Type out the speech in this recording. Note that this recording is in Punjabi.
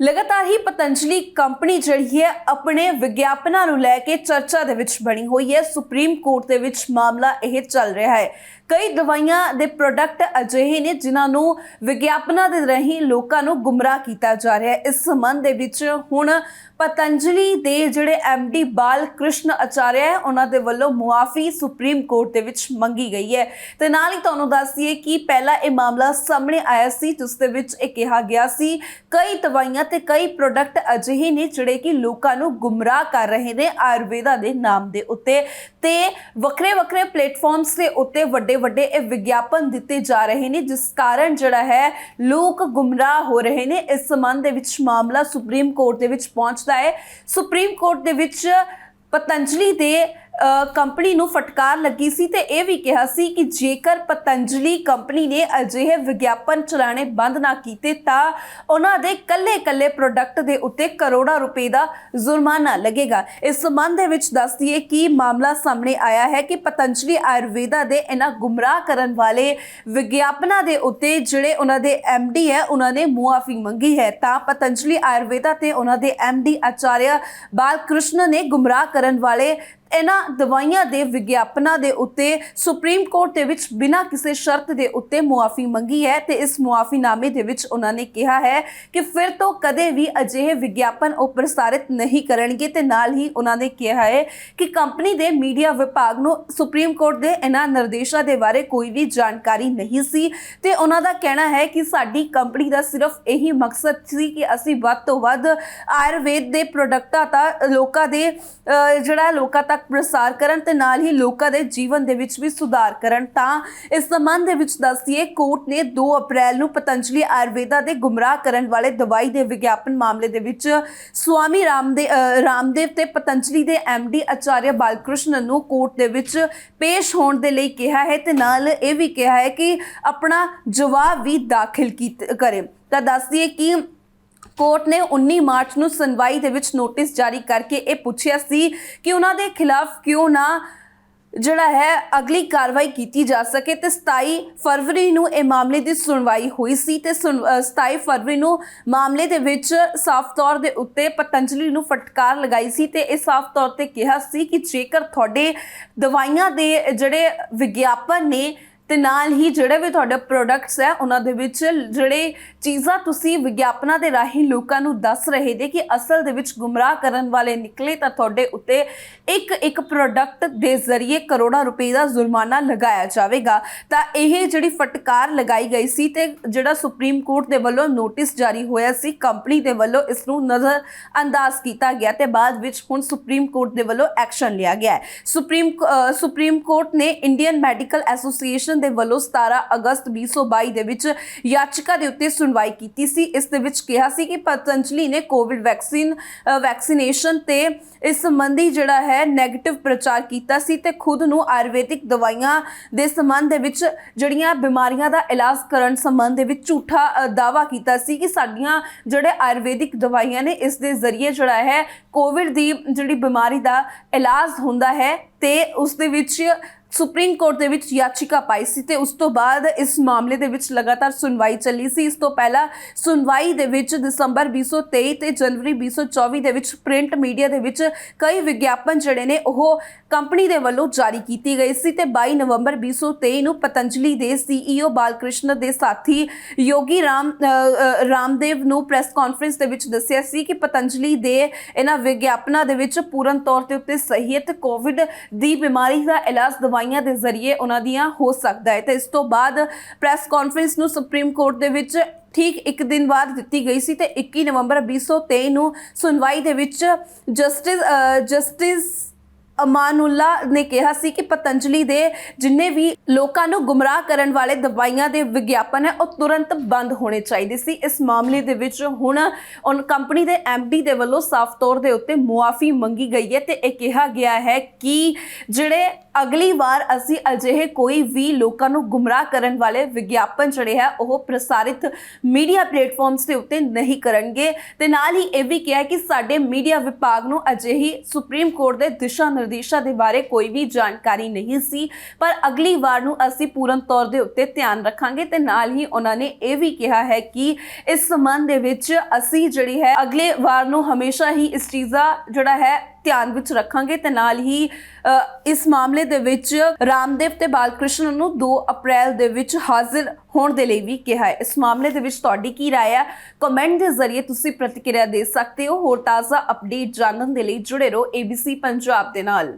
ਲਗਾਤਾਰ ਹੀ ਪਤੰਜਲੀ ਕੰਪਨੀ ਜਿਹੜੀ ਹੈ ਆਪਣੇ ਵਿਗਿਆਪਨਾਂ ਨੂੰ ਲੈ ਕੇ ਚਰਚਾ ਦੇ ਵਿੱਚ ਬਣੀ ਹੋਈ ਹੈ। ਸੁਪਰੀਮ ਕੋਰਟ ਦੇ ਵਿੱਚ ਮਾਮਲਾ ਇਹ ਚੱਲ ਰਿਹਾ ਹੈ ਕਈ ਦਵਾਈਆਂ ਦੇ ਪ੍ਰੋਡਕਟ ਅਜਿਹੇ ਨੇ ਜਿਨ੍ਹਾਂ ਨੂੰ ਵਿਗਿਆਪਨਾਂ ਦੇ ਰਾਹੀਂ ਲੋਕਾਂ ਨੂੰ ਗੁੰਮਰਾਹ ਕੀਤਾ ਜਾ ਰਿਹਾ ਹੈ। ਇਸ ਸੰਬੰਧ ਦੇ ਵਿੱਚ ਹੁਣ ਪਤੰਜਲੀ ਦੇ ਜਿਹੜੇ ਐਮਡੀ ਬਾਲ ਕ੍ਰਿਸ਼ਨ ਆਚਾਰਿਆ ਹੈ, ਉਹਨਾਂ ਦੇ ਵੱਲੋਂ ਮੁਆਫੀ ਸੁਪਰੀਮ ਕੋਰਟ ਦੇ ਵਿੱਚ ਮੰਗੀ ਗਈ ਹੈ। ਤੇ ਨਾਲ ਹੀ ਤੁਹਾਨੂੰ ਦੱਸ ਦਈਏ ਕਿ ਪਹਿਲਾਂ ਇਹ ਮਾਮਲਾ ਸਾਹਮਣੇ ਆਇਆ ਸੀ, ਜਿਸ ਦੇ ਵਿੱਚ ਇਹ ਕਿਹਾ ਗਿਆ ਸੀ, ਕਈ ਦਵਾਈਆਂ ਤੇ ਕਈ ਪ੍ਰੋਡਕਟ ਅਜਿਹੇ ਨੇ ਜਿਹੜੇ ਕਿ ਲੋਕਾਂ ਨੂੰ ਗੁੰਮਰਾਹ ਕਰ ਰਹੇ ਨੇ ਆਯੁਰਵੇਦਾ ਦੇ ਨਾਮ ਦੇ ਉੱਤੇ। ਤੇ ਵੱਖਰੇ ਵੱਖਰੇ ਪਲੇਟਫਾਰਮਸ ਦੇ ਉੱਤੇ ਵੱਡੇ ਵੱਡੇ ਇਹ ਵਿਗਿਆਪਨ ਦਿੱਤੇ ਜਾ ਰਹੇ ਨੇ, ਜਿਸ ਕਾਰਨ ਜਿਹੜਾ ਹੈ ਲੋਕ ਗੁੰਮਰਾਹ ਹੋ ਰਹੇ ਨੇ। ਇਸ ਸੰਬੰਧ ਦੇ ਵਿੱਚ ਮਾਮਲਾ ਸੁਪਰੀਮ ਕੋਰਟ ਦੇ ਵਿੱਚ ਪਹੁੰਚਦਾ ਹੈ। ਸੁਪਰੀਮ ਕੋਰਟ ਦੇ ਵਿੱਚ ਪਤੰਜਲੀ ਦੇ ਕੰਪਨੀ ਨੂੰ ਫਟਕਾਰ ਲੱਗੀ ਸੀ ਤੇ ਇਹ ਵੀ ਕਿਹਾ ਸੀ ਕਿ ਜੇਕਰ ਪਤੰਜਲੀ ਕੰਪਨੀ ਨੇ ਅਜਿਹੇ ਵਿਗਿਆਪਨ ਚਲਾਣੇ ਬੰਦ ਨਾ ਕੀਤੇ ਤਾਂ ਉਹਨਾਂ ਦੇ ਕੱਲੇ-ਕੱਲੇ ਪ੍ਰੋਡਕਟ ਦੇ ਉੱਤੇ ਕਰੋੜਾਂ ਰੁਪਏ ਦਾ ਜੁਰਮਾਨਾ ਲੱਗੇਗਾ। ਇਸ ਸੰਬੰਧ ਦੇ ਵਿੱਚ ਦੱਸ ਦਈਏ ਕਿ ਮਾਮਲਾ ਸਾਹਮਣੇ ਆਇਆ ਹੈ ਕਿ ਪਤੰਜਲੀ ਆਯੁਰਵੇਦਾ ਦੇ ਇਹਨਾਂ ਗੁੰਮਰਾਹ ਕਰਨ ਵਾਲੇ ਵਿਗਿਆਪਨਾਂ ਦੇ ਉੱਤੇ ਜਿਹੜੇ ਉਹਨਾਂ ਦੇ ਡੀ ਹੈ, ਉਹਨਾਂ ਨੇ ਮੁਆਫੀ ਮੰਗੀ ਹੈ। ਤਾਂ ਪਤੰਜਲੀ ਆਯੁਰਵੇਦਾ ਤੇ ਉਹਨਾਂ ਦੇ ਡੀ ਆਚਾਰਿਆ ਬਾਲਕ੍ਰਿਸ਼ਨ ਨੇ ਗੁੰਮਰਾਹ ਕਰਨ ਵਾਲੇ ਇਹਨਾਂ ਦਵਾਈਆਂ ਦੇ ਵਿਗਿਆਪਨਾਂ ਦੇ ਉੱਤੇ ਸੁਪਰੀਮ ਕੋਰਟ ਦੇ ਵਿੱਚ ਬਿਨਾਂ ਕਿਸੇ ਸ਼ਰਤ ਦੇ ਉੱਤੇ ਮੁਆਫੀ ਮੰਗੀ ਹੈ ਤੇ ਇਸ ਮੁਆਫੀਨਾਮੇ ਦੇ ਵਿੱਚ ਉਹਨਾਂ ਨੇ ਕਿਹਾ ਹੈ ਕਿ ਫਿਰ ਤੋਂ ਕਦੇ ਵੀ ਅਜਿਹੇ ਵਿਗਿਆਪਨ ਉਹ ਪ੍ਰਸਾਰਿਤ ਨਹੀਂ ਕਰਨਗੇ ਤੇ ਨਾਲ ਹੀ ਉਹਨਾਂ ਨੇ ਕਿਹਾ ਹੈ ਕਿ ਕੰਪਨੀ ਦੇ ਮੀਡੀਆ ਵਿਭਾਗ ਨੂੰ ਸੁਪਰੀਮ ਕੋਰਟ ਦੇ ਇਹਨਾਂ ਨਿਰਦੇਸ਼ਾਂ ਦੇ ਬਾਰੇ ਕੋਈ ਵੀ ਜਾਣਕਾਰੀ ਨਹੀਂ ਸੀ ਤੇ ਉਹਨਾਂ ਦਾ ਕਹਿਣਾ ਹੈ ਕਿ ਸਾਡੀ ਕੰਪਨੀ ਦਾ ਸਿਰਫ ਇਹੀ ਮਕਸਦ ਸੀ ਕਿ ਅਸੀਂ ਵੱਧ ਤੋਂ ਵੱਧ ਆਯੁਰਵੇਦ ਦੇ ਪ੍ਰੋਡਕਟਾਂ ਤਾਂ ਲੋਕਾਂ ਦੇ ਜਿਹੜਾ ਲੋਕਾਂ ਤੱਕ ਪ੍ਰਸਾਰ ਕਰਨ ਤੇ ਨਾਲ ਹੀ ਲੋਕਾਂ ਦੇ ਜੀਵਨ ਦੇ ਵਿੱਚ ਵੀ ਸੁਧਾਰ ਕਰਨ। ਤਾਂ ਇਸ ਸੰਬੰਧ ਦੇ ਵਿੱਚ ਦੱਸੀਏ ਕੋਰਟ ਨੇ 2 ਅਪ੍ਰੈਲ ਨੂੰ ਪਤੰਜਲੀ ਆਯੁਰਵੇਦਾ ਦੇ ਗੁੰਮਰਾਹ ਕਰਨ ਵਾਲੇ ਦਵਾਈ ਦੇ ਵਿਗਿਆਪਨ ਮਾਮਲੇ ਦੇ ਵਿੱਚ ਸਵਾਮੀ ਰਾਮਦੇ ਰਾਮਦੇਵ ਤੇ ਪਤੰਜਲੀ ਦੇ ਡੀ ਆਚਾਰਿਆ ਬਾਲਕ੍ਰਿਸ਼ਨ ਨੂੰ ਕੋਰਟ ਦੇ ਵਿੱਚ ਪੇਸ਼ ਹੋਣ ਦੇ ਲਈ ਕਿਹਾ ਹੈ ਤੇ ਨਾਲ ਇਹ ਵੀ ਕਿਹਾ ਹੈ ਕਿ ਆਪਣਾ ਜਵਾਬ ਵੀ ਦਾਖਲ ਕੀਤ, ਕਰੇ। ਤਾਂ ਦੱਸਦੀਏ ਕਿ ਕੋਰਟ ਨੇ 19 ਮਾਰਚ ਨੂੰ ਸੁਣਵਾਈ ਦੇ ਵਿੱਚ ਨੋਟਿਸ ਜਾਰੀ ਕਰਕੇ ਇਹ ਪੁੱਛਿਆ ਸੀ ਕਿ ਉਹਨਾਂ ਦੇ ਖਿਲਾਫ ਕਿਉਂ ਨਾ ਜਿਹੜਾ ਹੈ ਅਗਲੀ ਕਾਰਵਾਈ ਕੀਤੀ ਜਾ ਸਕੇ ਤੇ 27 ਫਰਵਰੀ ਨੂੰ ਇਹ ਮਾਮਲੇ ਦੀ ਸੁਣਵਾਈ ਹੋਈ ਸੀ ਤੇ ਸੁਣ- ਅ, 27 ਫਰਵਰੀ ਨੂੰ ਮਾਮਲੇ ਦੇ ਵਿੱਚ ਸਾਫ਼ ਤੌਰ ਦੇ ਉੱਤੇ ਪਤੰਜਲੀ ਨੂੰ ਫਟਕਾਰ ਲਗਾਈ ਸੀ ਤੇ ਇਹ ਸਾਫ਼ ਤੌਰ ਤੇ ਕਿਹਾ ਸੀ ਕਿ ਜੇਕਰ ਤੁਹਾਡੇ ਦਵਾਈਆਂ ਦੇ ਜਿਹੜੇ ਵਿਗਿਆਪਨ ਨੇ ਤੇ ਨਾਲ ਹੀ ਜਿਹੜੇ ਵੀ ਤੁਹਾਡੇ ਪ੍ਰੋਡਕਟਸ ਹੈ ਉਹਨਾਂ ਦੇ ਵਿੱਚ ਜਿਹੜੇ ਚੀਜ਼ਾਂ ਤੁਸੀਂ ਵਿਗਿਆਪਨਾਂ ਦੇ ਰਾਹੀਂ ਲੋਕਾਂ ਨੂੰ ਦੱਸ ਰਹੇ ਦੇ ਕਿ ਅਸਲ ਦੇ ਵਿੱਚ ਗੁੰਮਰਾਹ ਕਰਨ ਵਾਲੇ ਨਿਕਲੇ ਤਾਂ ਤੁਹਾਡੇ ਉੱਤੇ ਇੱਕ ਇੱਕ ਪ੍ਰੋਡਕਟ ਦੇ ਜ਼ਰੀਏ ਕਰੋੜਾਂ ਰੁਪਏ ਦਾ ਜੁਰਮਾਨਾ ਲਗਾਇਆ ਜਾਵੇਗਾ। ਤਾਂ ਇਹ ਜਿਹੜੀ ਫਟਕਾਰ ਲਗਾਈ ਗਈ ਸੀ ਤੇ ਜਿਹੜਾ ਸੁਪਰੀਮ ਕੋਰਟ ਦੇ ਵੱਲੋਂ ਨੋਟਿਸ ਜਾਰੀ ਹੋਇਆ ਸੀ ਕੰਪਨੀ ਦੇ ਵੱਲੋਂ ਇਸ ਨੂੰ ਨਜ਼ਰ ਅੰਦਾਜ਼ ਕੀਤਾ ਗਿਆ ਤੇ ਬਾਅਦ ਵਿੱਚ ਹੁਣ ਸੁਪਰੀਮ ਕੋਰਟ ਦੇ ਵੱਲੋਂ ਐਕਸ਼ਨ ਲਿਆ ਗਿਆ ਹੈ। ਸੁਪਰੀਮ ਅ, ਸੁਪਰੀਮ ਕੋਰਟ ਨੇ ਇੰਡੀਅਨ ਮੈਡੀਕਲ ਐਸੋਸੀਏਸ਼ਨ ਦੇ ਵੱਲੋਂ 17 ਅਗਸਤ 2022 ਦੇ ਵਿੱਚ ਯਾਚਿਕਾ ਦੇ ਉੱਤੇ ਸੁਣਵਾਈ ਕੀਤੀ ਸੀ। ਇਸ ਦੇ ਵਿੱਚ ਕਿਹਾ ਸੀ ਕਿ ਪਤੰਜਲੀ ਨੇ ਕੋਵਿਡ ਵੈਕਸੀਨ ਵੈਕਸੀਨੇਸ਼ਨ ਤੇ ਇਸ ਸੰਬੰਧੀ ਜਿਹੜਾ ਹੈ 네ਗੇਟਿਵ ਪ੍ਰਚਾਰ ਕੀਤਾ ਸੀ ਤੇ ਖੁਦ ਨੂੰ ਆਯੁਰਵੈਦਿਕ ਦਵਾਈਆਂ ਦੇ ਸੰਬੰਧ ਦੇ ਵਿੱਚ ਜਿਹੜੀਆਂ ਬਿਮਾਰੀਆਂ ਦਾ ਇਲਾਜ ਕਰਨ ਸੰਬੰਧ ਦੇ ਵਿੱਚ ਝੂਠਾ ਅ, ਦਾਅਵਾ ਕੀਤਾ ਸੀ ਕਿ ਸਾਡੀਆਂ ਜਿਹੜੇ ਆਯੁਰਵੈਦਿਕ ਦਵਾਈਆਂ ਨੇ ਇਸ ਦੇ ਜ਼ਰੀਏ ਜਿਹੜਾ ਹੈ ਕੋਵਿਡ ਦੀ ਜਿਹੜੀ ਬਿਮਾਰੀ ਦਾ ਇਲਾਜ ਹੁੰਦਾ ਹੈ ਤੇ ਉਸ ਦੇ ਵਿੱਚ ਸੁਪਰੀਮ ਕੋਰਟ ਦੇ ਵਿੱਚ ਯਾਚਿਕਾ ਪਾਈ ਸੀ ਤੇ ਉਸ ਤੋਂ ਬਾਅਦ ਇਸ ਮਾਮਲੇ ਦੇ ਵਿੱਚ ਲਗਾਤਾਰ ਸੁਣਵਾਈ ਚੱਲੀ ਸੀ। ਇਸ ਤੋਂ ਪਹਿਲਾਂ ਸੁਣਵਾਈ ਦੇ ਵਿੱਚ ਦਸੰਬਰ 2023 ਤੇ ਜਨਵਰੀ 2024 ਦੇ ਵਿੱਚ ਪ੍ਰਿੰਟ ਮੀਡੀਆ ਦੇ ਵਿੱਚ ਕਈ ਵਿਗਿਆਪਨ ਜਿਹੜੇ ਨੇ ਉਹ ਕੰਪਨੀ ਦੇ ਵੱਲੋਂ ਜਾਰੀ ਕੀਤੀ ਗਈ ਸੀ ਤੇ 22 ਨਵੰਬਰ 2023 ਨੂੰ ਪਤੰਜਲੀ ਦੇ ਸੀਈਓ ਬਾਲਕ੍ਰਿਸ਼ਨ ਦੇ ਸਾਥੀ ਯੋਗੀ ਰਾਮ ਰਾਮਦੇਵ ਨੂੰ ਪ੍ਰੈਸ ਕਾਨਫਰੰਸ ਦੇ ਵਿੱਚ ਦੱਸਿਆ ਸੀ ਕਿ ਪਤੰਜਲੀ ਦੇ ਇਹਨਾਂ ਵਿਗਿਆਪਨਾਂ ਦੇ ਵਿੱਚ ਪੂਰਨ ਤੌਰ ਤੇ ਉੱਤੇ ਸਹੀ ਹੈ ਕੋਵਿਡ ਦੀ ਬਿਮਾਰੀ ਦਾ ਇਲਾਜ ਦਵਾਈਆਂ ਦੇ ਜ਼ਰੀਏ ਉਹਨਾਂ ਦੀਆਂ ਹੋ ਸਕਦਾ ਹੈ। ਤੇ ਇਸ ਤੋਂ ਬਾਅਦ ਪ੍ਰੈਸ ਕਾਨਫਰੰਸ ਨੂੰ ਸੁਪਰੀਮ ਕੋਰਟ ਦੇ ਵਿੱਚ ਠੀਕ ਇੱਕ ਦਿਨ ਬਾਅਦ ਦਿੱਤੀ ਗਈ ਸੀ ਤੇ 21 ਨਵੰਬਰ 2023 ਨੂੰ ਸੁਣਵਾਈ ਦੇ ਵਿੱਚ ਜਸਟਿਸ ਅ, ਜਸਟਿਸ ਅਮਾਨੁੱਲਾ ਨੇ ਕਿਹਾ ਸੀ ਕਿ ਪਤੰਜਲੀ ਦੇ ਜਿੰਨੇ ਵੀ ਲੋਕਾਂ ਨੂੰ ਗੁੰਮਰਾਹ ਕਰਨ ਵਾਲੇ ਦਵਾਈਆਂ ਦੇ ਵਿਗਿਆਪਨ ਹੈ, ਉਹ ਤੁਰੰਤ ਬੰਦ ਹੋਣੇ ਚਾਹੀਦੇ ਸੀ। ਇਸ ਮਾਮਲੇ ਦੇ ਵਿੱਚ ਹੁਣ ਉਹ ਕੰਪਨੀ ਦੇ ਡੀ ਦੇ ਵੱਲੋਂ ਸਾਫ਼ ਤੌਰ ਦੇ ਉੱਤੇ ਮੁਆਫੀ ਮੰਗੀ ਗਈ ਹੈ ਤੇ ਇਹ ਕਿਹਾ ਗਿਆ ਹੈ ਕਿ ਜਿਹੜੇ ਅਗਲੀ ਵਾਰ ਅਸੀਂ ਅਜਿਹੇ ਕੋਈ ਵੀ ਲੋਕਾਂ ਨੂੰ ਗੁੰਮਰਾਹ ਕਰਨ ਵਾਲੇ ਵਿਗਿਆਪਨ ਜਿਹੜੇ ਹੈ, ਉਹ ਪ੍ਰਸਾਰਿਤ ਮੀਡੀਆ ਪਲੇਟਫਾਰਮਸ ਦੇ ਉੱਤੇ ਨਹੀਂ ਕਰਨਗੇ। ਤੇ ਨਾਲ ਹੀ ਇਹ ਵੀ ਕਿਹਾ ਕਿ ਸਾਡੇ ਮੀਡੀਆ ਵਿਭਾਗ ਨੂੰ ਅਜਿਹੀ ਸੁਪਰੀਮ ਕੋਰਟ ਦੇ ਦਿਸ਼ਾ ਨਿਰਦੇਸ਼ਾਂ ਦੇ ਬਾਰੇ ਕੋਈ ਵੀ ਜਾਣਕਾਰੀ ਨਹੀਂ ਸੀ ਪਰ ਅਗਲੀ ਵਾਰ ਨੂੰ ਅਸੀਂ ਪੂਰਨ ਤੌਰ ਦੇ ਉੱਤੇ ਧਿਆਨ ਰੱਖਾਂਗੇ ਤੇ ਨਾਲ ਹੀ ਉਹਨਾਂ ਨੇ ਇਹ ਵੀ ਕਿਹਾ ਹੈ ਕਿ ਇਸ ਸੰਬੰਧ ਦੇ ਵਿੱਚ ਅਸੀਂ ਜਿਹੜੀ ਹੈ ਅਗਲੇ ਵਾਰ ਨੂੰ ਹਮੇਸ਼ਾ ਹੀ ਇਸ ਚੀਜ਼ ਦਾ ਜਿਹੜਾ ਹੈ ਧਿਆਨ ਵਿੱਚ ਰੱਖਾਂਗੇ ਤੇ ਨਾਲ ਹੀ ਅ, ਇਸ ਮਾਮਲੇ ਦੇ ਵਿੱਚ ਰਾਮਦੇਵ ਤੇ ਬਾਲਕ੍ਰਿਸ਼ਨ ਨੂੰ 2 ਅਪ੍ਰੈਲ ਦੇ ਵਿੱਚ ਹਾਜ਼ਰ ਹੋਣ ਦੇ ਲਈ ਵੀ ਕਿਹਾ ਹੈ ਇਸ ਮਾਮਲੇ ਦੇ ਵਿੱਚ ਤੁਹਾਡੀ ਕੀ رائے ਹੈ ਕਮੈਂਟ ਦੇ ਜ਼ਰੀਏ ਤੁਸੀਂ ਪ੍ਰਤੀਕਿਰਿਆ ਦੇ ਸਕਦੇ ਹੋ ਹੋਰ ਤਾਜ਼ਾ ਅਪਡੇਟ ਜਾਣਨ ਦੇ ਲਈ ਜੁੜੇ ਰਹੋ ABC ਪੰਜਾਬ ਦੇ ਨਾਲ என்றால்